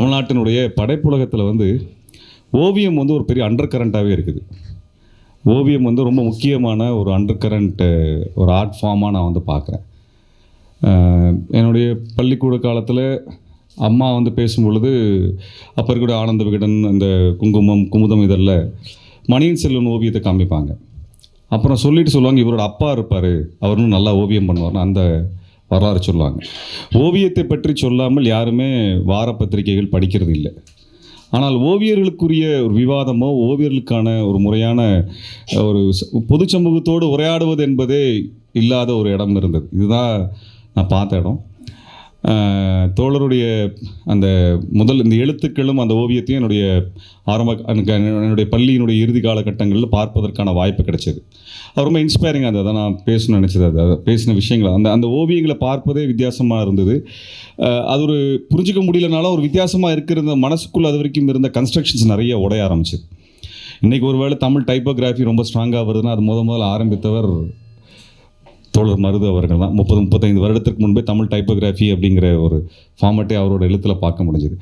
தமிழ்நாட்டினுடைய படைப்புலகத்தில் வந்து ஓவியம் வந்து ஒரு பெரிய அண்டர் கரண்ட்டாகவே இருக்குது. ஓவியம் வந்து ரொம்ப முக்கியமான ஒரு அண்டர் கரண்ட்டு ஒரு ஆர்ட் ஃபார்மாக நான் வந்து பார்க்குறேன். என்னுடைய பள்ளிக்கூட காலத்தில் அம்மா வந்து பேசும் பொழுது அப்போ இருக்கக்கூடிய ஆனந்த விகடன் அந்த குங்குமம் குமுதம் இதெல்லாம் மணியின் செல்வன் ஓவியத்தை காமிப்பாங்க. அப்புறம் சொல்லிட்டு சொல்லுவாங்க இவரோட அப்பா இருப்பார் அவரும் நல்லா ஓவியம் பண்ணுவார்னு அந்த வரலாறு சொல்லுவாங்க. ஓவியத்தை பற்றி சொல்லாமல் யாருமே வார பத்திரிகைகள் படிக்கிறது இல்லை. ஆனால் ஓவியர்களுக்குரிய ஒரு விவாதமோ ஓவியர்களுக்கான ஒரு முறையான ஒரு பொது சமூகத்தோடு உரையாடுவது என்பதே இல்லாத ஒரு இடம் இருந்தது. இதுதான் நான் பார்த்த இடம். தோழருடைய அந்த முதல் இந்த எழுத்துக்களும் அந்த ஓவியத்தையும் என்னுடைய ஆரம்ப எனக்கு என்னுடைய பள்ளியினுடைய இறுதி காலகட்டங்களில் பார்ப்பதற்கான வாய்ப்பு கிடைச்சது. அது ரொம்ப இன்ஸ்பைரிங்காக இருந்தது. நான் பேசணும்னு நினச்சது. அது அதை பேசின விஷயங்கள். அந்த அந்த ஓவியங்களை பார்ப்பதே வித்தியாசமாக இருந்தது. அது ஒரு புரிஞ்சிக்க முடியலனாலும் ஒரு வித்தியாசமாக இருக்கிற மனசுக்குள்ளே அது வரைக்கும் இருந்த கன்ஸ்ட்ரக்ஷன்ஸ் நிறைய உடைய ஆரம்பிச்சது. இன்றைக்கி ஒருவேளை தமிழ் டைப்போகிராஃபி ரொம்ப ஸ்ட்ராங்காக வருதுன்னா அது முத முதல்ல ஆரம்பித்தவர் தோழர் மருது அவர்கள் தான் முப்பது முப்பத்தைந்து வருடத்திற்கு முன்பே தமிழ் டைப்போகிராஃபி அப்படிங்கிற ஒரு ஃபார்மட்டே அவரோட எழுத்தில் பார்க்க முடிஞ்சுது.